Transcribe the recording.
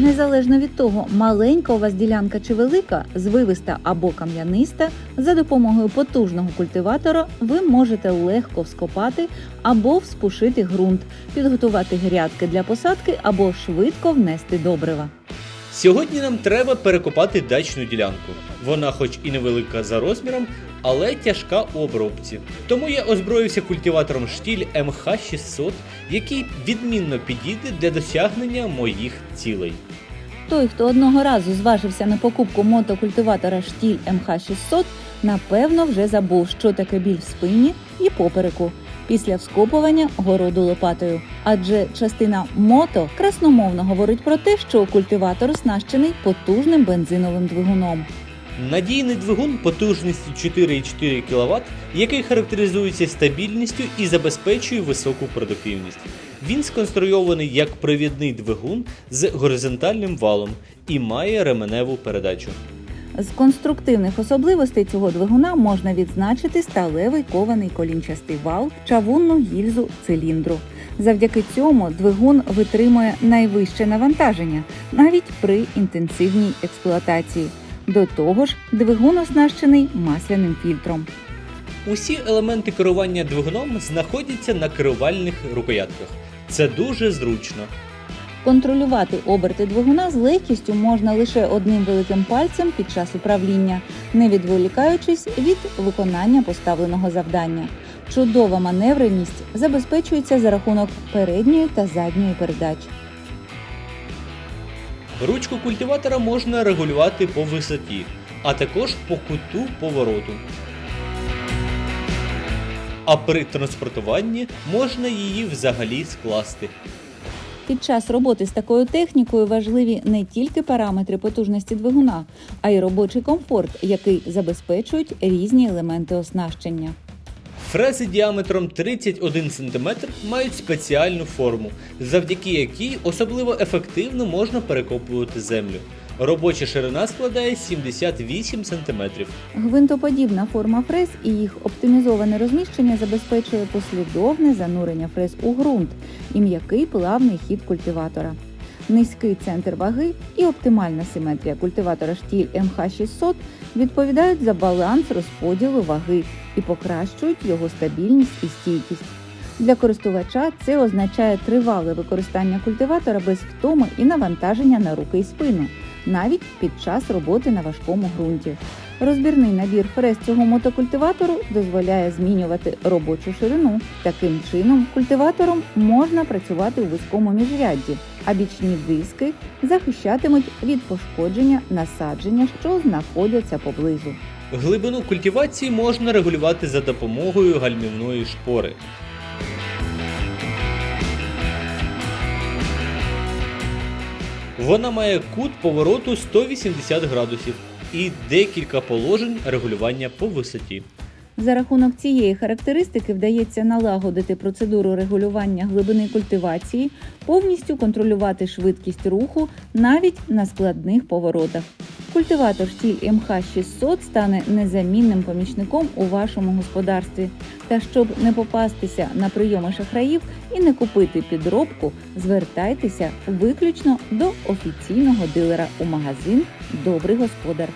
Незалежно від того, маленька у вас ділянка чи велика, звивиста або кам'яниста, за допомогою потужного культиватора ви можете легко вскопати або вспушити ґрунт, підготувати грядки для посадки або швидко внести добрива. Сьогодні нам треба перекопати дачну ділянку. Вона, хоч і невелика за розміром, але тяжка у обробці. Тому я озброївся культиватором штіль МХ600, який відмінно підійде для досягнення моїх цілей. Той, хто одного разу зважився на покупку мотокультиватора штіль МХ600, напевно вже забув, що таке біль в спині і попереку після вскопування городу лопатою. Адже частина мото красномовно говорить про те, що культиватор оснащений потужним бензиновим двигуном. Надійний двигун потужністю 4,4 кВт, який характеризується стабільністю і забезпечує високу продуктивність. Він сконструйований як провідний двигун з горизонтальним валом і має ременеву передачу. З конструктивних особливостей цього двигуна можна відзначити сталевий кований колінчастий вал, чавунну гільзу циліндру. Завдяки цьому двигун витримує найвище навантаження навіть при інтенсивній експлуатації. До того ж, двигун оснащений масляним фільтром. Усі елементи керування двигуном знаходяться на керувальних рукоятках. Це дуже зручно. Контролювати оберти двигуна з легкістю можна лише одним великим пальцем під час управління, не відволікаючись від виконання поставленого завдання. Чудова маневреність забезпечується за рахунок передньої та задньої передач. Ручку культиватора можна регулювати по висоті, а також по куту повороту. А при транспортуванні можна її взагалі скласти. Під час роботи з такою технікою важливі не тільки параметри потужності двигуна, а й робочий комфорт, який забезпечують різні елементи оснащення. Фрези діаметром 31 см мають спеціальну форму, завдяки якій особливо ефективно можна перекопувати землю. Робоча ширина складає 78 см. Гвинтоподібна форма фрез і їх оптимізоване розміщення забезпечує послідовне занурення фрез у ґрунт і м'який плавний хід культиватора. Низький центр ваги і оптимальна симетрія культиватора штіль МХ600 відповідають за баланс розподілу ваги і покращують його стабільність і стійкість. Для користувача це означає тривале використання культиватора без втоми і навантаження на руки і спину, навіть під час роботи на важкому ґрунті. Розбірний набір фрез цього мотокультиватору дозволяє змінювати робочу ширину. Таким чином, культиватором можна працювати у вузькому міжрядді, а бічні диски захищатимуть від пошкодження насадження, що знаходяться поблизу. Глибину культивації можна регулювати за допомогою гальмівної шпори. Вона має кут повороту 180 градусів і декілька положень регулювання по висоті. За рахунок цієї характеристики вдається налагодити процедуру регулювання глибини культивації, повністю контролювати швидкість руху навіть на складних поворотах. Культиватор штіль МХ600 стане незамінним помічником у вашому господарстві. Та щоб не попастися на прийоми шахраїв і не купити підробку, звертайтеся виключно до офіційного дилера у магазин Добрий господар.